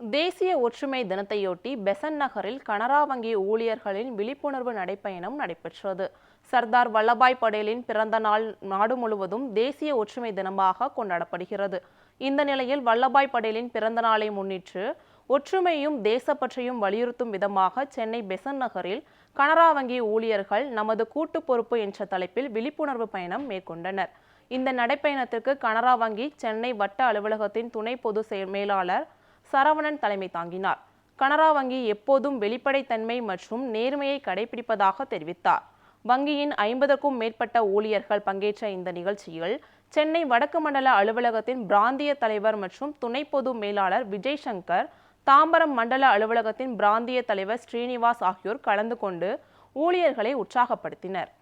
தேசிய ஒற்றுமை தினத்தையொட்டி பெசன் நகரில் கனரா வங்கி ஊழியர்களின் விழிப்புணர்வு நடைப்பயணம் நடைபெற்றது. சர்தார் வல்லபாய் படேலின் பிறந்த நாள் நாடு முழுவதும் தேசிய ஒற்றுமை தினமாக கொண்டாடப்படுகிறது. இந்த நிலையில் வல்லபாய் படேலின் பிறந்த நாளை முன்னிட்டு ஒற்றுமையும் தேசப்பற்றையும் வலியுறுத்தும் விதமாக சென்னை பெசன் நகரில் கனரா வங்கி ஊழியர்கள் நமது கூட்டு பொறுப்பு என்ற தலைப்பில் விழிப்புணர்வு பயணம் மேற்கொண்டனர். இந்த நடைப்பயணத்திற்கு கனரா வங்கி சென்னை வட்ட அலுவலகத்தின் துணை பொது மேலாளர் சரவணன் தலைமை தாங்கினார். கனரா வங்கி எப்போதும் வெளிப்படைத்தன்மை மற்றும் நேர்மையை கடைபிடிப்பதாக தெரிவித்தார். வங்கியின் ஐம்பதுக்கும் மேற்பட்ட ஊழியர்கள் பங்கேற்ற இந்த நிகழ்ச்சியில் சென்னை வடக்கு மண்டல அலுவலகத்தின் பிராந்திய தலைவர் மற்றும் துணை பொது மேலாளர் விஜய் சங்கர் தாம்பரம் மண்டல அலுவலகத்தின் பிராந்திய தலைவர் ஸ்ரீனிவாஸ் ஆகியோர் கலந்து கொண்டு ஊழியர்களை உற்சாகப்படுத்தினர்.